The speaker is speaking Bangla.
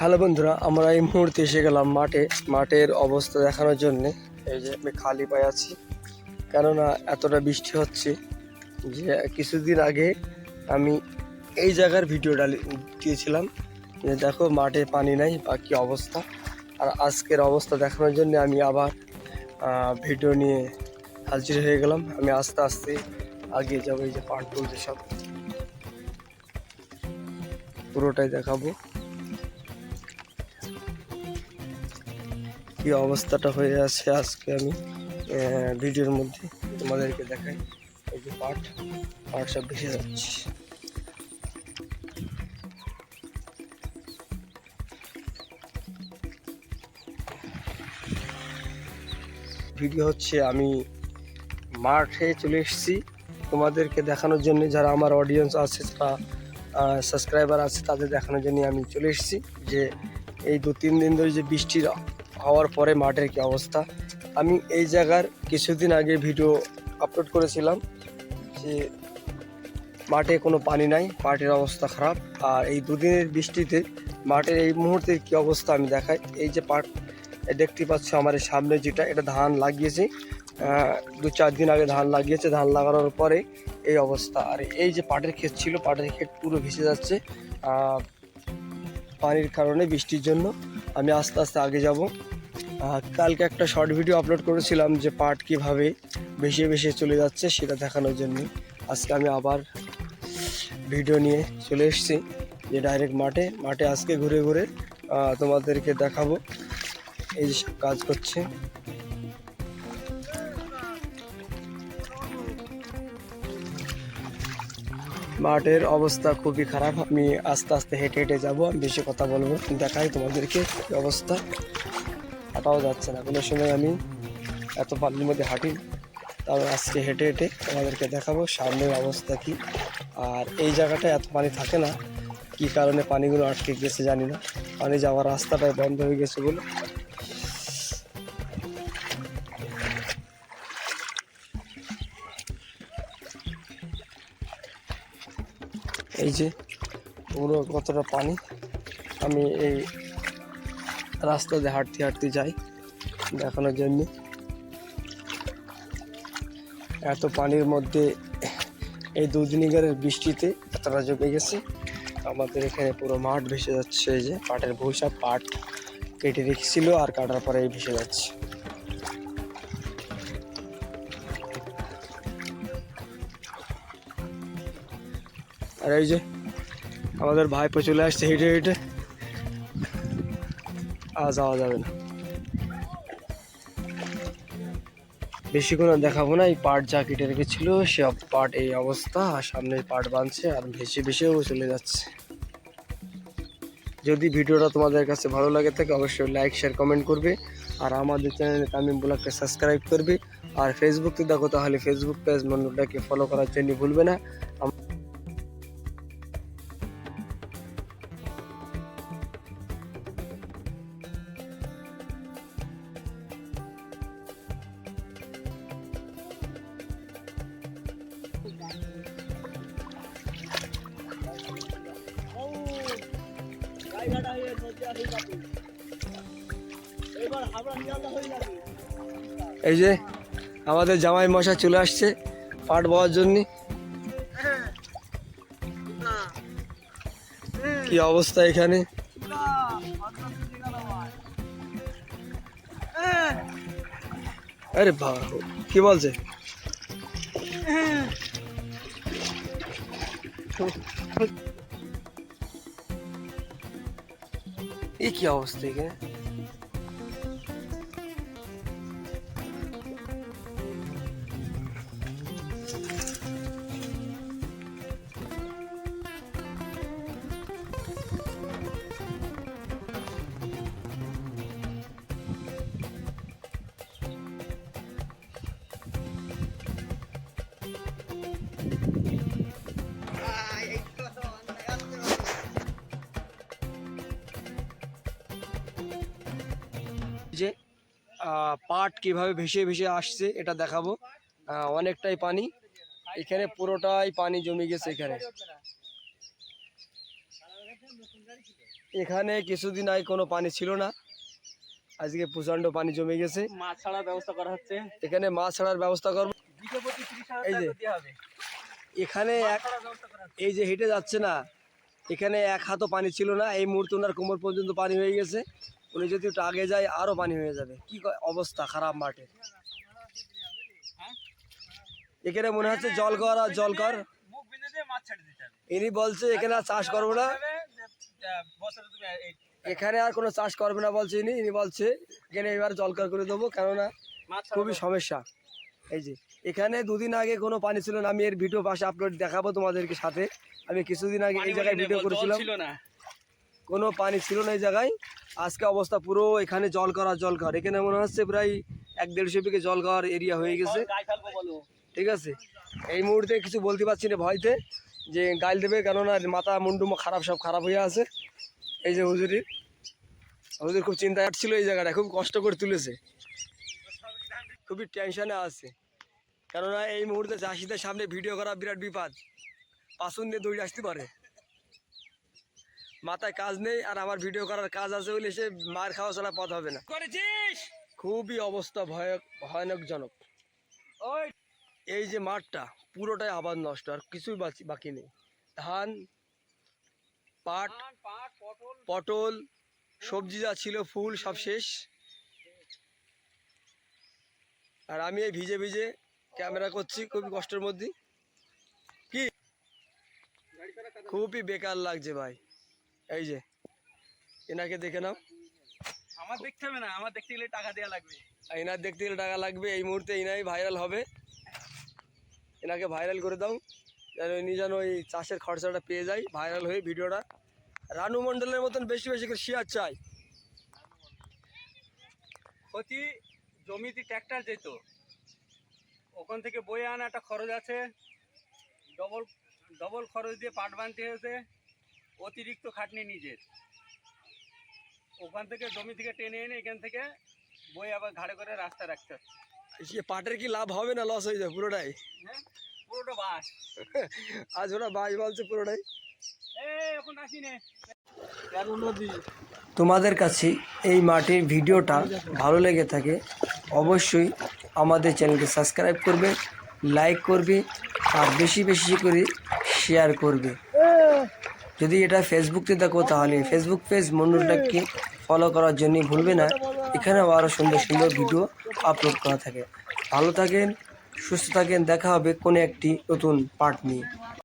হ্যালো বন্ধুরা, আমরা এই মুহূর্তে এসে গেলাম মাঠে। মাঠের অবস্থা দেখানোর জন্য এই যে আমি খালি পায়ে আছি। কেননা এতটা বৃষ্টি হচ্ছে যে কিছুদিন আগে আমি এই জায়গার ভিডিও ডালি দিয়েছিলাম যে দেখো মাঠে পানি নাই বা কী অবস্থা। আর আজকের অবস্থা দেখানোর জন্য আমি আবার ভিডিও নিয়ে হাজির হয়ে গেলাম। আমি আস্তে আস্তে আগিয়ে যাব, এই যে পাট তুলতে সব। পুরোটাই দেখাবো। কি অবস্থাটা হয়ে আছে আজকে আমি ভিডিওর মধ্যে তোমাদেরকে দেখাই। এই যে পাট পাট সব ভেসে যাচ্ছে। ভিডিও হচ্ছে আমি মাঠে চলে এসেছি। তোমাদেরকে দেখানোর জন্য যারা আমার অডিয়েন্স আছে, যারা সাবস্ক্রাইবার আছে, তাদের দেখানোর জন্য আমি চলে এসেছি। যে এই দু তিন দিন ধরে যে বৃষ্টির হওয়ার পরে মাঠের কি অবস্থা। আমি এই জায়গার কিছুদিন আগে ভিডিও আপলোড করেছিলাম যে মাঠে কোনো পানি নাই, মাঠের অবস্থা খারাপ। আর এই দুদিনের বৃষ্টিতে মাঠের এই মুহূর্তের কি অবস্থা আমি দেখাই। এই যে পাট দেখতে পাচ্ছ আমার সামনে যেটা, এটা ধান লাগিয়েছে। দু চার দিন আগে ধান লাগিয়েছে, ধান লাগানোর পরে এই অবস্থা। আর এই যে পাটের ক্ষেত ছিল, পাটের ক্ষেত পুরো ভেসে যাচ্ছে পানির কারণে বৃষ্টির জন্য। আমি আস্তে আস্তে আগে যাব। কালকে একটা শর্ট ভিডিও আপলোড করেছিলাম যে পাট কীভাবে বেশি বেশি চলে যাচ্ছে সেটা দেখানোর জন্য। আজকে আমি আবার ভিডিও নিয়ে চলে এসেছি যে ডাইরেক্ট মাঠে। মাঠে আজকে ঘুরে ঘুরে তোমাদেরকে দেখাবো। এই যে কাজ করছে। মাঠের অবস্থা খুবই খারাপ। আমি আস্তে আস্তে হেঁটে হেঁটে যাব, আমি বেশি কথা বলব। দেখাই তোমাদেরকে অবস্থা। হাঁটাও যাচ্ছে না। কোনো সময় আমি এত পানির মধ্যে হাঁটি তবে আজকে হেঁটে হেঁটে তোমাদেরকে দেখাবো সামনের অবস্থা কি। আর এই জায়গাটা এত পানি থাকে না, কি কারণে পানিগুলো আটকে গেছে জানি না। পানি যাওয়ার রাস্তাটাই বন্ধ হয়ে গেছে বলে এই যে পুরো কতটা পানি, আমি এই রাস্তা দিয়ে হাঁটতে হাঁটতে যাই দেখানোর জন্য। এত পানির মধ্যে এই দুদিনিকার বৃষ্টিতে এতটা জমে গেছে, আমাদের এখানে পুরো মাঠ ভেসে যাচ্ছে, এই যে পাটের ভূষা পাট কেটে রেখেছিল আর কাটার পরে এই ভেসে যাচ্ছে। আর এই যে আমাদের ভাইপো চলে আসছে হেঁটে হেঁটে। আর যাওয়া যাবে না। বেশিক্ষণ আর দেখাবো না, এই পাট যা কেটে রেখেছিল সব পাট এই অবস্থা, আর সামনে পাট বাঁধছে, আর ভেসে ভেসেও চলে যাচ্ছে। যদি ভিডিওটা তোমাদের কাছে ভালো লাগে থাকে, অবশ্যই লাইক শেয়ার কমেন্ট করবে। আর আমাদের চ্যানেলে তামিম ব্লগকে সাবস্ক্রাইব করবে। আর ফেসবুকে দেখো, তাহলে ফেসবুক পেজ মন্ডলটাকে ফলো করার জন্য ভুলবে না। এই যে আমাদের জামাই মশা চলে আসছে পাট বওয়ার জন্য। কি অবস্থা এখানে? আরে বাবা কি বলছে? এই কি অবস্থা পাট কীভাবে ভেসে ভেসে আসছে এটা দেখাবো। অনেকটাই পানি। এখানে পুরোটাই পানি জমে গেছে এখানে। এখানে কিছুদিন আগে কোনো পানি ছিল না। আজকে প্রচণ্ড পানি জমে গেছে। মাছ ছাড়ার ব্যবস্থা করা হচ্ছে। এখানে মাছ ছাড়ার ব্যবস্থা করব। এই যে। এখানে এক এই যে হেঁটে যাচ্ছে না এখানে এক হাতও পানি ছিল না। এই মুহূর্তে ওনার কোমর পর্যন্ত পানি হয়ে গেছে। উনি যদি একটু আগে যায় আরও পানি হয়ে যাবে। কি অবস্থা খারাপ মাঠে? এখানে মনে হচ্ছে জল কর আর জল কর। ইনি বলছে, এখানে আর চাষ করব না। এখানে আর কোনো চাষ করবে না বলছে ইনি। ইনি বলছে, এখানে এবার জলকর করে দেবো, কেননা খুবই সমস্যা। এই যে, এখানে দুদিন আগে কোনো পানি ছিল না। আমি এর ভিডিও পাশে আপলোড দেখাবো তোমাদেরকে সাথে। আমি কিছুদিন আগে এই জায়গায় ভিডিও করেছিলাম। কোনো পানি ছিল না এই জায়গায়। আজকে অবস্থা পুরো এখানে জল করা জল ঘর এখানে মনে হচ্ছে প্রায় এক দেড়শো বিঘে জল ঘর এরিয়া হয়ে গেছে। ঠিক আছে? এই মুহূর্তে কিছু বলতে পারছি না ভয়তে, যে গাইল দেবে, কেননা মাথা, মুন্ডু খারাপ, সব খারাপ হয়ে আছে। এই যে হুজুরির হুজুর খুব চিন্তায় ছিল এই জায়গাটা, খুব কষ্ট করে তুলেছে। খুবই টেনশনে আছে। কেননা এই মুহূর্তে চাষিদের সামনে ভিডিও করা বিরাট বিপদ। পাশুন দিয়ে দৌড়ে আসতে পারে। মাথায় কাজ নেই আর আমার ভিডিও করার কাজ আছে বলে সে মার খাওয়া ছাড়া পথ হবে না। করেছিস? খুবই অবস্থা ভয়ক ভয়ানকজনক। ওই এই যে মাঠটা পুরোটাই আবাদ নষ্ট আর কিছুই বাকি নেই। ধান পাট পটল। পটল সবজি যা ছিল ফুল সব শেষ। আর আমি এই ভিজে ভিজে ক্যামেরা করছি খুবই কষ্টের মধ্যে। কি? খুবই বেকার লাগছে ভাই। এই যে এনাকে দেখে নাও। আমার দেখতে হবে না আমার দেখতে গেলে টাকা দেওয়া লাগবে। এনার দেখতে গেলে টাকা লাগবে এই মুহূর্তে এনাই ভাইরাল হবে। এনাকে ভাইরাল করে দাও যেন ইনি যেন ওই চাষের খরচাটা পেয়ে যায় ভাইরাল হয়ে ভিডিওটা। রানু মণ্ডলের মতন বেশি বেশি করে শেয়ার চাই। প্রতি জমিতে ট্র্যাক্টর যেত। ওখান থেকে বয়ে আনা একটা খরচ আছে। ডবল ডবল খরচ দিয়ে পাট বানতে হয়েছে। অতিরিক্ত খাটনি নিজের। ওখান থেকে জমি থেকে টেনে এনে এখান থেকে বই আবার ঘাড়ে করে রাস্তা রাখতে হচ্ছে। পাটের কি লাভ হবে না লস হয়ে যাবে পুরোটাই? হ্যাঁ পুরোটা বাস। আজ ওরা বাস বলছে পুরোটাই। এ এখন আসি নে। তোমাদের কাছে এই মাটির ভিডিওটা ভালো লেগে থাকে অবশ্যই আমাদের চ্যানেলকে সাবস্ক্রাইব করবে লাইক করবে আর বেশি বেশি করে শেয়ার করবে। যদি এটা ফেসবুকতে দেখো তাহলে ফেসবুক পেজ মন্ডলটাকে ফলো করার জন্য ভুলবে না। এখানেও আরও সুন্দর সুন্দর ভিডিও আপলোড করা থাকে। ভালো থাকেন, সুস্থ থাকেন, দেখা হবে কোনো একটি নতুন পার্ট নিয়ে।